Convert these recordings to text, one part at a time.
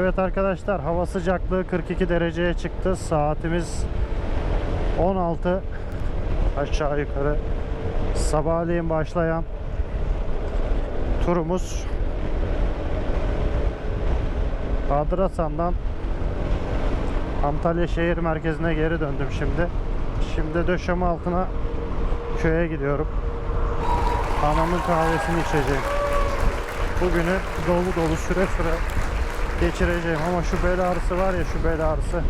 Evet arkadaşlar hava sıcaklığı 42 dereceye çıktı. Saatimiz 16 aşağı yukarı. Sabahleyin başlayan turumuz Adrasan'dan Antalya şehir merkezine geri döndüm şimdi. Şimdi döşeme altına köye gidiyorum. Anamın kahvesini içeceğim. Bugünü dolu dolu süre süre geçireceğim ama şu bel ağrısı var ya şu bel ağrısı.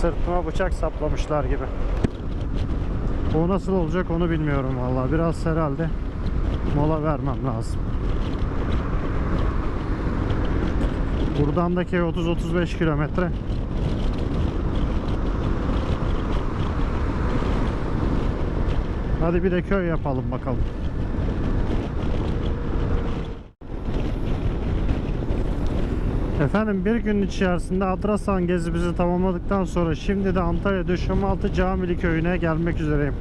Sırtıma bıçak saplamışlar gibi. O nasıl olacak onu bilmiyorum vallahi. Biraz herhalde mola vermem lazım. Buradan da 30-35 kilometre. Hadi bir de köy yapalım bakalım. Efendim bir gün içerisinde Adrasan gezimizi tamamladıktan sonra şimdi de Antalya Döşemealtı Camili köyüne gelmek üzereyim.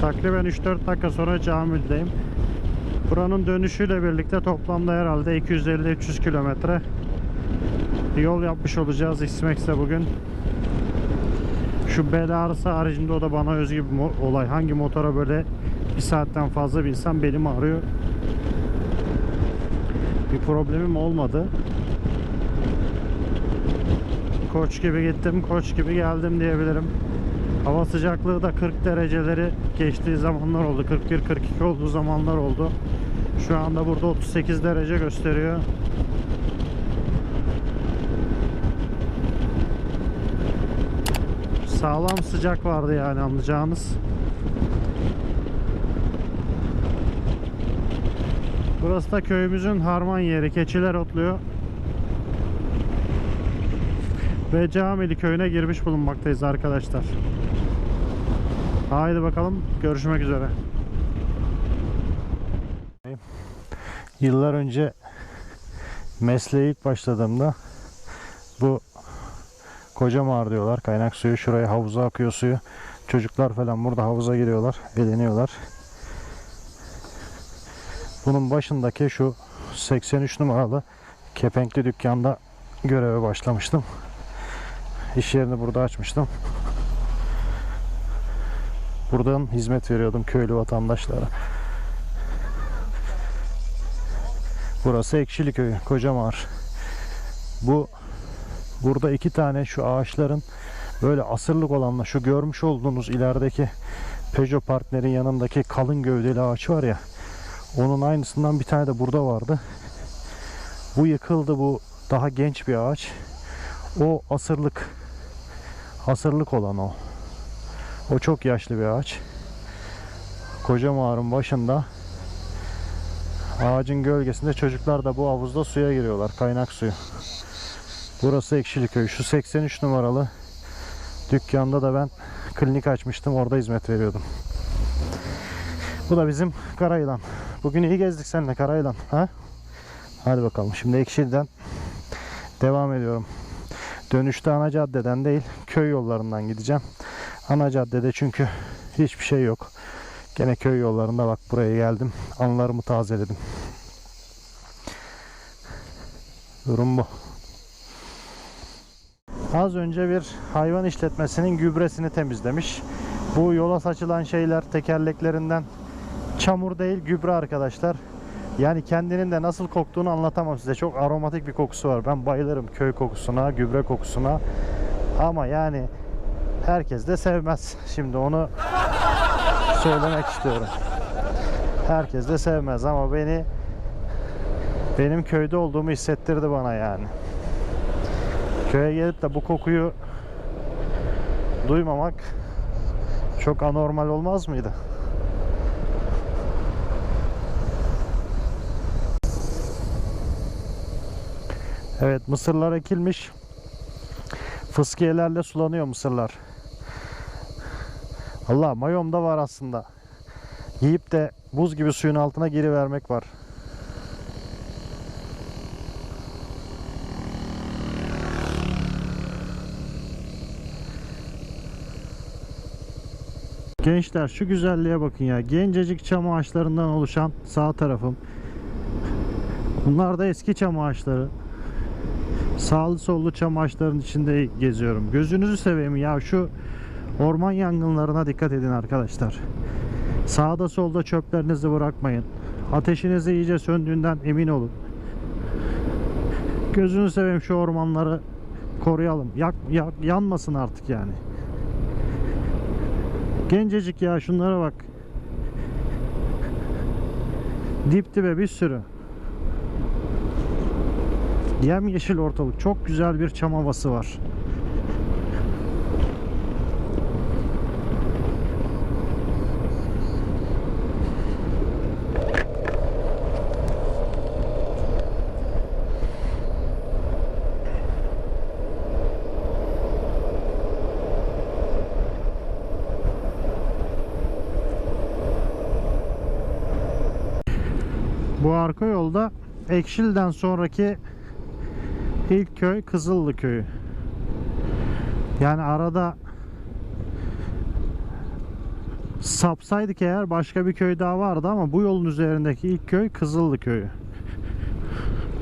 Takriben 3-4 dakika sonra Camili'deyim. Buranın dönüşüyle birlikte toplamda herhalde 250-300 kilometre yol yapmış olacağız İsmek'se bugün. Şu bel ağrısı haricinde o da bana özgü bir olay. Hangi motora böyle bir saatten fazla binsem belim ağrıyor. Bir problemim olmadı. Koç gibi gittim, koç gibi geldim diyebilirim. Hava sıcaklığı da 40 dereceleri geçtiği zamanlar oldu. 41-42 olduğu zamanlar oldu. Şu anda burada 38 derece gösteriyor. Sağlam sıcak vardı yani anlayacağınız. Burası da köyümüzün harman yeri. Keçiler otluyor. Ve Camili köyüne girmiş bulunmaktayız arkadaşlar. Haydi bakalım görüşmek üzere. Yıllar önce mesleğe ilk başladığımda bu koca mağar diyorlar. Kaynak suyu şuraya havuza akıyor suyu. Çocuklar falan burada havuza giriyorlar, eğleniyorlar. Bunun başındaki şu 83 numaralı kepenkli dükkanda göreve başlamıştım. İş yerini burada açmıştım. Buradan hizmet veriyordum köylü vatandaşlara. Burası Ekşili Köyü, Kocamağar. Bu burada iki tane şu ağaçların böyle asırlık olanla şu görmüş olduğunuz ilerideki Peugeot partnerin yanındaki kalın gövdeli ağaç var ya. Onun aynısından bir tane de burada vardı. Bu yıkıldı bu daha genç bir ağaç. O asırlık asırlık olan o. O çok yaşlı bir ağaç. Koca mağarın başında ağacın gölgesinde çocuklar da bu havuzda suya giriyorlar. Kaynak suyu. Burası Ekşiliköy. Şu 83 numaralı dükkanda da ben klinik açmıştım. Orada hizmet veriyordum. Bu da bizim Karayılan. Bugün iyi gezdik seninle Karayılan. Ha? Hadi bakalım. Şimdi Ekşili'den devam ediyorum. Dönüşte ana caddeden değil köy yollarından gideceğim. Ana caddede çünkü hiçbir şey yok. Gene köy yollarında bak buraya geldim. Anılarımı tazeledim. Durum bu. Az önce bir hayvan işletmesinin gübresini temizlemiş. Bu yola saçılan şeyler tekerleklerinden çamur değil gübre arkadaşlar. Yani kendinin de nasıl koktuğunu anlatamam size. Çok aromatik bir kokusu var. Ben bayılırım köy kokusuna, gübre kokusuna. Ama yani herkes de sevmez. Şimdi onu söylemek istiyorum. Herkes de sevmez ama beni benim köyde olduğumu hissettirdi bana yani. Köye gelip de bu kokuyu duymamak çok anormal olmaz mıydı? Evet mısırlar ekilmiş. Fıskiyelerle sulanıyor mısırlar. Allah mayom da var aslında. Yiyip de buz gibi suyun altına geri vermek var. Gençler şu güzelliğe bakın ya. Gencecik çam ağaçlarından oluşan sağ tarafım. Bunlar da eski çam ağaçları. Sağlı sollu çam içinde geziyorum. Gözünüzü seveyim ya şu orman yangınlarına dikkat edin arkadaşlar. Sağda solda çöplerinizi bırakmayın. Ateşinizi iyice söndüğünden emin olun. Gözünü seveyim şu ormanları koruyalım. Yak, yak- yanmasın artık yani. Gencecik ya şunlara bak. Dip dibe bir sürü. Yem yeşil ortalık. Çok güzel bir çam havası var. Bu arka yolda Ekşil'den sonraki ilk köy Kızıllı köyü. Yani arada sapsaydık eğer başka bir köy daha vardı ama bu yolun üzerindeki ilk köy Kızıllı köyü.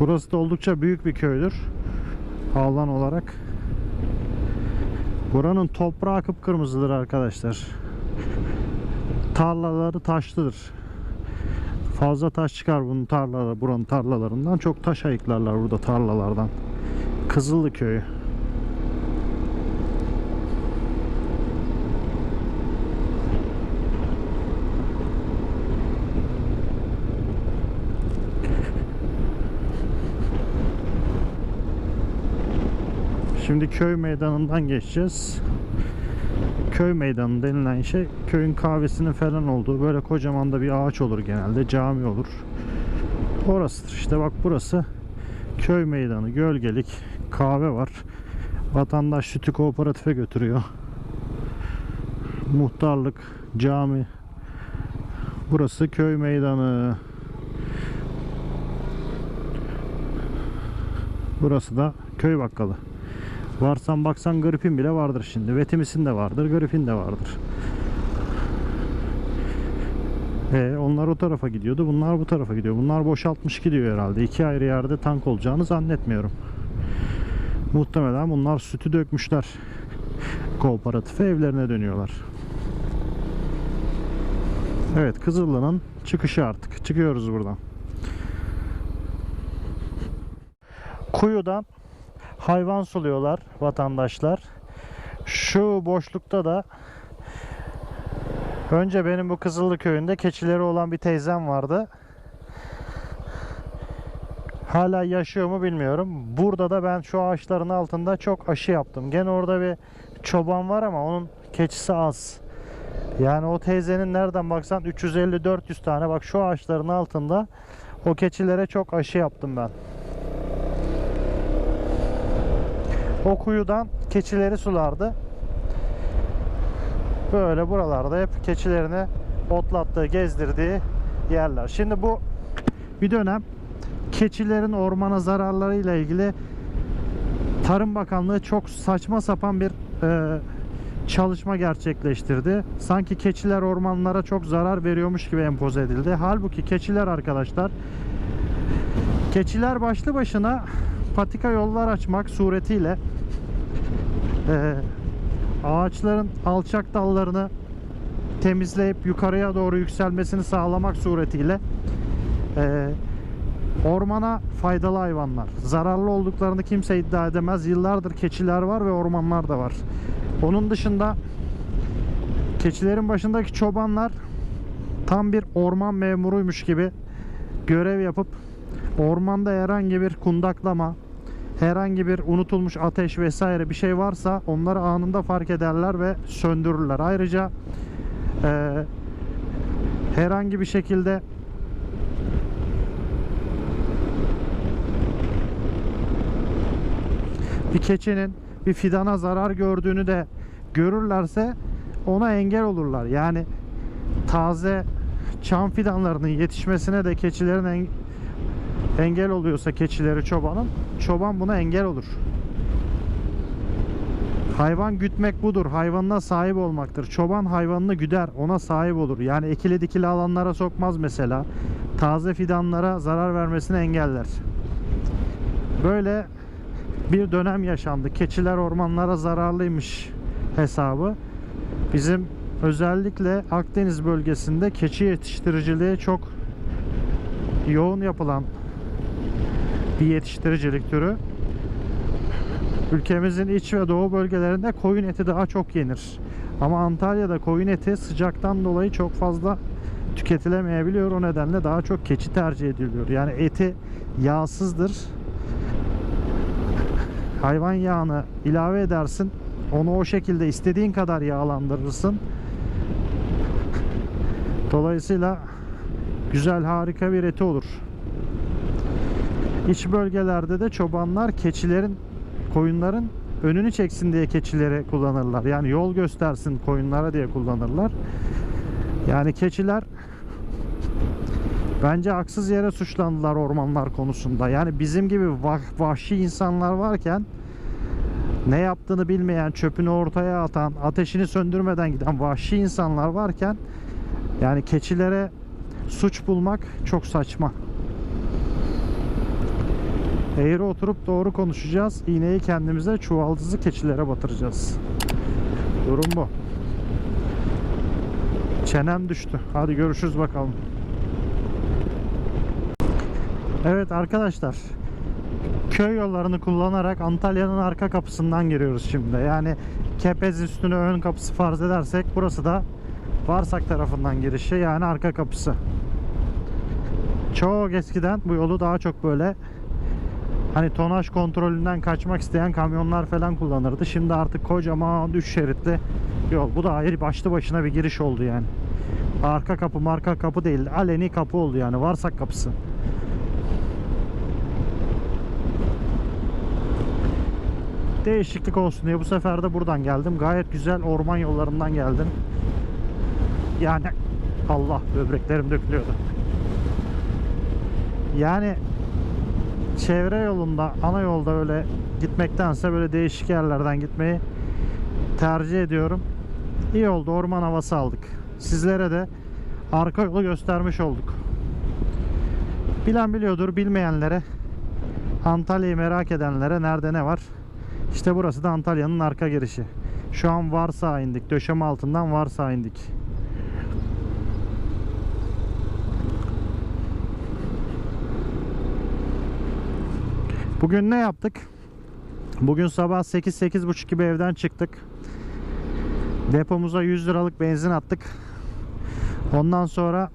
Burası da oldukça büyük bir köydür. Alan olarak. Buranın toprağı kıpkırmızıdır arkadaşlar. Tarlaları taşlıdır. Fazla taş çıkar bunun tarlaları, buranın tarlalarından. Çok taş ayıklarlar burada tarlalardan. Kızıllı köyü. Şimdi köy meydanından geçeceğiz. Köy meydanı denilen şey köyün kahvesinin falan olduğu böyle kocaman da bir ağaç olur genelde cami olur. Orasıdır işte bak burası köy meydanı gölgelik kahve var. Vatandaş sütü kooperatife götürüyor. Muhtarlık, cami. Burası köy meydanı. Burası da köy bakkalı. Varsan baksan gripin bile vardır şimdi. Vetimisin de vardır, gripin de vardır. E, onlar o tarafa gidiyordu. Bunlar bu tarafa gidiyor. Bunlar boşaltmış gidiyor herhalde. İki ayrı yerde tank olacağını zannetmiyorum. Muhtemelen bunlar sütü dökmüşler. Kooperatife evlerine dönüyorlar. Evet Kızıllı'nın çıkışı artık. Çıkıyoruz buradan. Kuyudan hayvan suluyorlar vatandaşlar. Şu boşlukta da önce benim bu Kızıllı köyünde keçileri olan bir teyzem vardı. Hala yaşıyor mu bilmiyorum. Burada da ben şu ağaçların altında çok aşı yaptım. Gene orada bir çoban var ama onun keçisi az. Yani o teyzenin nereden baksan 350-400 tane bak şu ağaçların altında o keçilere çok aşı yaptım ben. O kuyudan keçileri sulardı. Böyle buralarda hep keçilerini otlattığı, gezdirdiği yerler. Şimdi bu bir dönem keçilerin ormana zararlarıyla ilgili Tarım Bakanlığı çok saçma sapan bir e, çalışma gerçekleştirdi. Sanki keçiler ormanlara çok zarar veriyormuş gibi empoze edildi. Halbuki keçiler arkadaşlar keçiler başlı başına patika yollar açmak suretiyle e, ağaçların alçak dallarını temizleyip yukarıya doğru yükselmesini sağlamak suretiyle e, ormana faydalı hayvanlar. Zararlı olduklarını kimse iddia edemez. Yıllardır keçiler var ve ormanlar da var. Onun dışında keçilerin başındaki çobanlar tam bir orman memuruymuş gibi görev yapıp ormanda herhangi bir kundaklama, herhangi bir unutulmuş ateş vesaire bir şey varsa onları anında fark ederler ve söndürürler. Ayrıca eee, herhangi bir şekilde bir keçinin bir fidana zarar gördüğünü de görürlerse ona engel olurlar. Yani taze çam fidanlarının yetişmesine de keçilerin en- engel oluyorsa keçileri çobanın çoban buna engel olur. Hayvan gütmek budur. Hayvanına sahip olmaktır. Çoban hayvanını güder. Ona sahip olur. Yani ekili dikili alanlara sokmaz mesela. Taze fidanlara zarar vermesini engeller. Böyle bir dönem yaşandı. Keçiler ormanlara zararlıymış hesabı. Bizim özellikle Akdeniz bölgesinde keçi yetiştiriciliği çok yoğun yapılan bir yetiştiricilik türü. Ülkemizin iç ve doğu bölgelerinde koyun eti daha çok yenir. Ama Antalya'da koyun eti sıcaktan dolayı çok fazla tüketilemeyebiliyor. O nedenle daha çok keçi tercih ediliyor. Yani eti yağsızdır. Hayvan yağını ilave edersin. Onu o şekilde istediğin kadar yağlandırırsın. Dolayısıyla güzel harika bir eti olur. İç bölgelerde de çobanlar keçilerin koyunların önünü çeksin diye keçileri kullanırlar. Yani yol göstersin koyunlara diye kullanırlar. Yani keçiler bence haksız yere suçlandılar ormanlar konusunda. Yani bizim gibi vah- vahşi insanlar varken ne yaptığını bilmeyen, çöpünü ortaya atan, ateşini söndürmeden giden vahşi insanlar varken yani keçilere suç bulmak çok saçma. Eğri oturup doğru konuşacağız. İğneyi kendimize, çuvaldızı keçilere batıracağız. Durum bu. Çenem düştü. Hadi görüşürüz bakalım. Evet arkadaşlar. Köy yollarını kullanarak Antalya'nın arka kapısından giriyoruz şimdi. Yani Kepez üstüne ön kapısı farz edersek burası da Varsak tarafından girişi yani arka kapısı. Çok eskiden bu yolu daha çok böyle hani tonaj kontrolünden kaçmak isteyen kamyonlar falan kullanırdı. Şimdi artık kocaman 3 şeritli yol. Bu da ayrı başlı başına bir giriş oldu yani. Arka kapı marka kapı değil. Aleni kapı oldu yani. Varsak kapısı. Değişiklik olsun diye bu sefer de buradan geldim. Gayet güzel orman yollarından geldim. Yani Allah böbreklerim dökülüyordu. Yani çevre yolunda, ana yolda öyle gitmektense böyle değişik yerlerden gitmeyi tercih ediyorum. İyi oldu orman havası aldık. Sizlere de arka yolu göstermiş olduk. Bilen biliyordur, bilmeyenlere Antalya'yı merak edenlere nerede ne var? İşte burası da Antalya'nın arka girişi. Şu an Varsa indik. Döşeme altından Varsa indik. Bugün ne yaptık? Bugün sabah 8-8.30 gibi evden çıktık. Depomuza 100 liralık benzin attık. Ondan sonra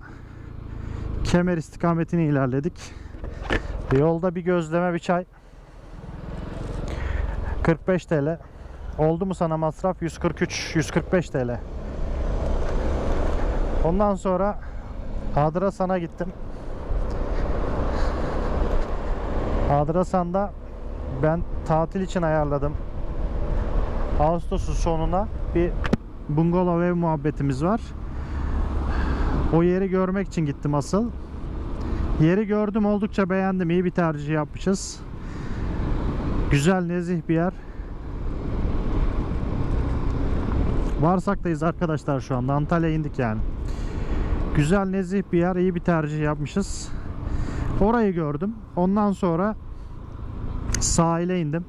Kemer istikametini ilerledik. Yolda bir gözleme bir çay. 45 TL. Oldu mu sana masraf? 143, 145 TL. Ondan sonra Adrasan'a gittim. Adrasan'da ben tatil için ayarladım. Ağustos'un sonuna bir bungalov ev muhabbetimiz var. O yeri görmek için gittim asıl. Yeri gördüm oldukça beğendim. İyi bir tercih yapmışız. Güzel nezih bir yer. Varsak'tayız arkadaşlar şu anda. Antalya'ya indik yani. Güzel nezih bir yer. iyi bir tercih yapmışız. Orayı gördüm. Ondan sonra sahile indim.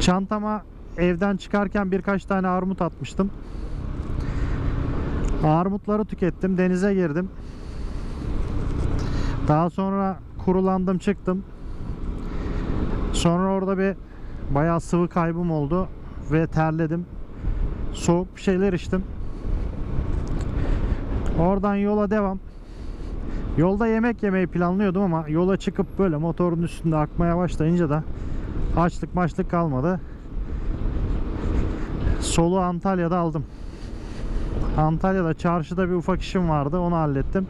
Çantama evden çıkarken birkaç tane armut atmıştım. Armutları tükettim. Denize girdim. Daha sonra kurulandım çıktım. Sonra orada bir bayağı sıvı kaybım oldu ve terledim. Soğuk bir şeyler içtim. Oradan yola devam. Yolda yemek yemeyi planlıyordum ama yola çıkıp böyle motorun üstünde akmaya başlayınca da açlık maçlık kalmadı. Solu Antalya'da aldım. Antalya'da çarşıda bir ufak işim vardı onu hallettim.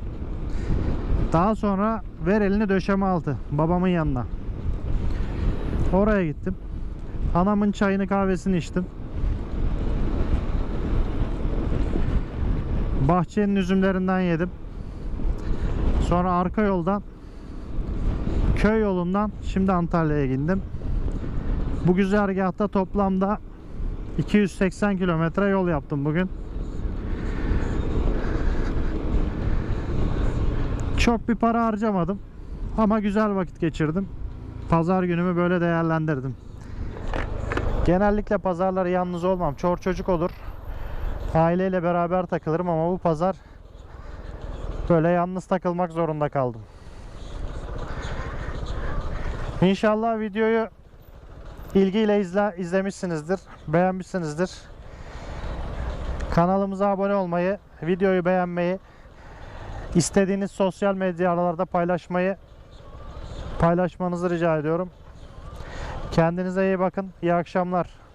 Daha sonra ver elini döşeme altı babamın yanına. Oraya gittim. Anamın çayını kahvesini içtim. Bahçenin üzümlerinden yedim. Sonra arka yoldan köy yolundan şimdi Antalya'ya indim. Bu güzergahta toplamda 280 kilometre yol yaptım bugün. Çok bir para harcamadım ama güzel vakit geçirdim. Pazar günümü böyle değerlendirdim. Genellikle pazarları yalnız olmam. Çor çocuk olur. Aileyle beraber takılırım ama bu pazar böyle yalnız takılmak zorunda kaldım. İnşallah videoyu ilgiyle izle, izlemişsinizdir, beğenmişsinizdir. Kanalımıza abone olmayı, videoyu beğenmeyi, istediğiniz sosyal medyalarda paylaşmayı paylaşmanızı rica ediyorum. Kendinize iyi bakın. İyi akşamlar.